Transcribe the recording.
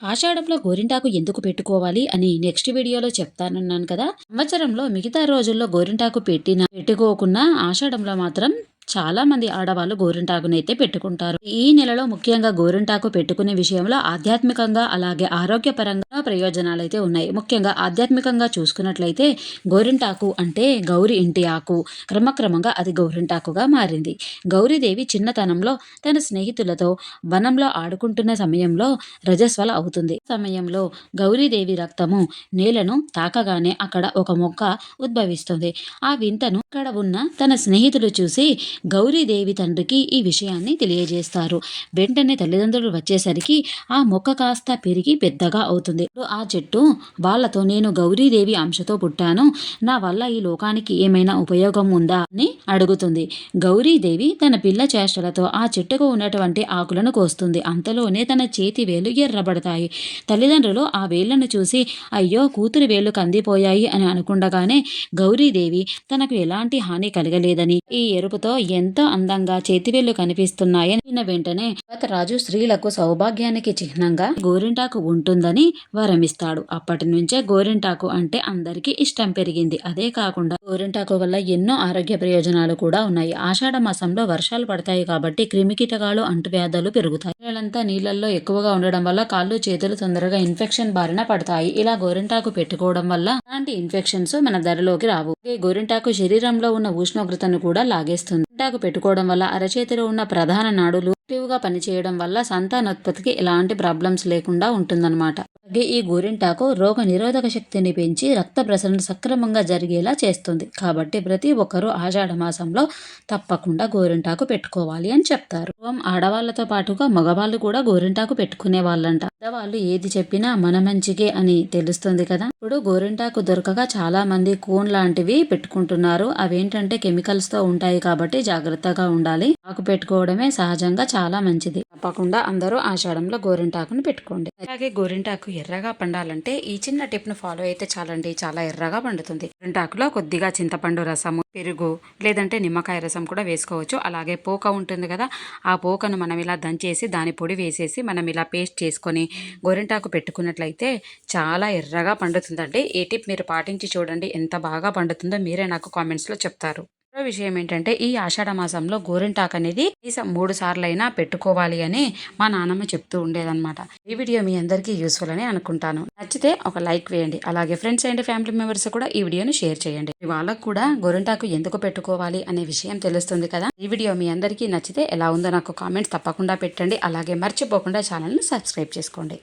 ఆషాఢంలో గోరింటాకు ఎందుకు పెట్టుకోవాలి అని నెక్స్ట్ వీడియోలో చెప్తానన్నాను కదా. సంవత్సరంలో మిగతా రోజుల్లో గోరింటాకు పెట్టిన పెట్టుకోకున్నా ఆషాఢంలో మాత్రం చాలా మంది ఆడవాళ్ళు గోరింటాకునైతే పెట్టుకుంటారు. ఈ నెలలో ముఖ్యంగా గోరింటాకు పెట్టుకునే విషయంలో ఆధ్యాత్మికంగా అలాగే ఆరోగ్యపరంగా ప్రయోజనాలు అయితే ఉన్నాయి. ముఖ్యంగా ఆధ్యాత్మికంగా చూసుకున్నట్లయితే గోరింటాకు అంటే గౌరి ఇంటి ఆకు. క్రమక్రమంగా అది గోరింటాకుగా మారింది. గౌరీదేవి చిన్నతనంలో తన స్నేహితులతో వనంలో ఆడుకుంటున్న సమయంలో రజస్వల అవుతుంది. సమయంలో గౌరీదేవి రక్తము నేలను తాకగానే అక్కడ ఒక మొక్క ఉద్భవిస్తుంది. ఆ వింతను అక్కడ ఉన్న తన స్నేహితులు చూసి గౌరీదేవి తండ్రికి ఈ విషయాన్ని తెలియజేస్తారు. వెంటనే తల్లిదండ్రులు వచ్చేసరికి ఆ మొక్క కాస్త పెరిగి పెద్దగా అవుతుంది. ఆ చెట్టు వాళ్ళతో నేను గౌరీదేవి అంశతో పుట్టాను. నా వల్ల ఈ లోకానికి ఏమైనా ఉపయోగం ఉందా అని అడుగుతుంది. గౌరీదేవి తన పిల్ల చేష్టలతో ఆ చెట్టుకు ఉన్నటువంటి ఆకులను కోస్తుంది. అంతలోనే తన చేతి వేలు ఎర్రబడతాయి. తల్లిదండ్రులు ఆ వేళ్ళను చూసి అయ్యో కూతురి వేలు కందిపోయాయి అని అనుకుండగానే గౌరీదేవి తనకు ఎలాంటి హాని కలగలేదని ఈ ఎరుపుతో ఎంతో అందంగా చేతివేళ్ళు కనిపిస్తున్నాయని వెంటనే రాజు స్త్రీలకు సౌభాగ్యానికి చిహ్నంగా గోరింటాకు ఉంటుందని వరమిస్తాడు. అప్పటి నుంచే గోరింటాకు అంటే అందరికీ ఇష్టం పెరిగింది. అదే కాకుండా గోరింటాకు వల్ల ఎన్నో ఆరోగ్య ప్రయోజనాలు కూడా ఉన్నాయి. ఆషాఢ మాసంలో వర్షాలు పడతాయి కాబట్టి క్రిమికీటకాలు అంటువ్యాధులు పెరుగుతాయి. పిల్లలంతా నీళ్ళల్లో ఎక్కువగా ఉండడం వల్ల కాళ్ళు చేతులు తొందరగా ఇన్ఫెక్షన్ బారిన పడతాయి. ఇలా గోరింటాకు పెట్టుకోవడం వల్ల అలాంటి ఇన్ఫెక్షన్స్ మన ధరలోకి రావు. గోరింటాకు శరీరంలో ఉన్న ఉష్ణోగ్రతను కూడా లాగేస్తుంది. గోరింటాకు పెట్టుకోవడం వల్ల అరచేతిలో ఉన్న ప్రధాన నాడులు యాక్టివ్గా పనిచేయడం వల్ల సంతానోత్పత్తికి ఎలాంటి ప్రాబ్లమ్స్ లేకుండా ఉంటుందన్నమాట. అలాగే ఈ గోరింటాకు రోగ నిరోధక శక్తిని పెంచి రక్త ప్రసరణ సక్రమంగా జరిగేలా చేస్తుంది. కాబట్టి ప్రతి ఒక్కరూ ఆషాఢ మాసంలో తప్పకుండా గోరింటాకు పెట్టుకోవాలి అని చెప్తారు. ఆడవాళ్ళతో పాటుగా మగవాళ్ళు కూడా గోరింటాకు పెట్టుకునే వాళ్ళంట. పెద్దవాళ్ళు ఏది చెప్పినా మన మంచికే అని తెలుస్తుంది కదా. ఇప్పుడు గోరింటాకు దొరకగా చాలా మంది కోన్ లాంటివి పెట్టుకుంటున్నారు. అవేంటంటే కెమికల్స్తో ఉంటాయి కాబట్టి జాగ్రత్తగా ఉండాలి. ఆకు పెట్టుకోవడమే సహజంగా చాలా మంచిది. తప్పకుండా అందరూ ఆషాఢంలో గోరింటాకును పెట్టుకోండి. అలాగే గోరింటాకు ఎర్రగా పండాలంటే ఈ చిన్న టిప్ను ఫాలో అయితే చాలండి. చాలా ఎర్రగా పండుతుంది. గోరింటాకులో కొద్దిగా చింతపండు రసము పెరుగు లేదంటే నిమ్మకాయ రసం కూడా వేసుకోవచ్చు. అలాగే పోక ఉంటుంది కదా ఆ పోకను మనం ఇలా దంచేసి దాని పొడి వేసేసి మనం ఇలా పేస్ట్ చేసుకొని గోరింటాకు పెట్టుకున్నట్లయితే చాలా ఎర్రగా పండుతుందండి. ఈ టిప్ మీరు పాటించి చూడండి. ఎంత బాగా పండుతుందో మీరే నాకు కామెంట్స్లో చెప్తారు. మరో విషయం ఏంటంటే ఈ ఆషాఢ మాసంలో గోరింటాకు అనేది కనీసం మూడు సార్లైనా పెట్టుకోవాలి అని మా నాన్నమ్మ చెప్తూ ఉండేదన్నమాట. ఈ వీడియో మీ అందరికీ యూస్ఫుల్ అని అనుకుంటాను. నచ్చితే ఒక లైక్ వేయండి. అలాగే ఫ్రెండ్స్ అండ్ ఫ్యామిలీ మెంబర్స్ కూడా ఈ వీడియోని షేర్ చేయండి. వాళ్ళకు కూడా గోరింటాకు ఎందుకు పెట్టుకోవాలి అనే విషయం తెలుస్తుంది కదా? ఈ వీడియో మీ అందరికీ నచ్చితే ఎలా ఉందో నాకు కామెంట్స్ తప్పకుండా పెట్టండి. అలాగే మర్చిపోకుండా ఛానల్ని సబ్స్క్రైబ్ చేసుకోండి.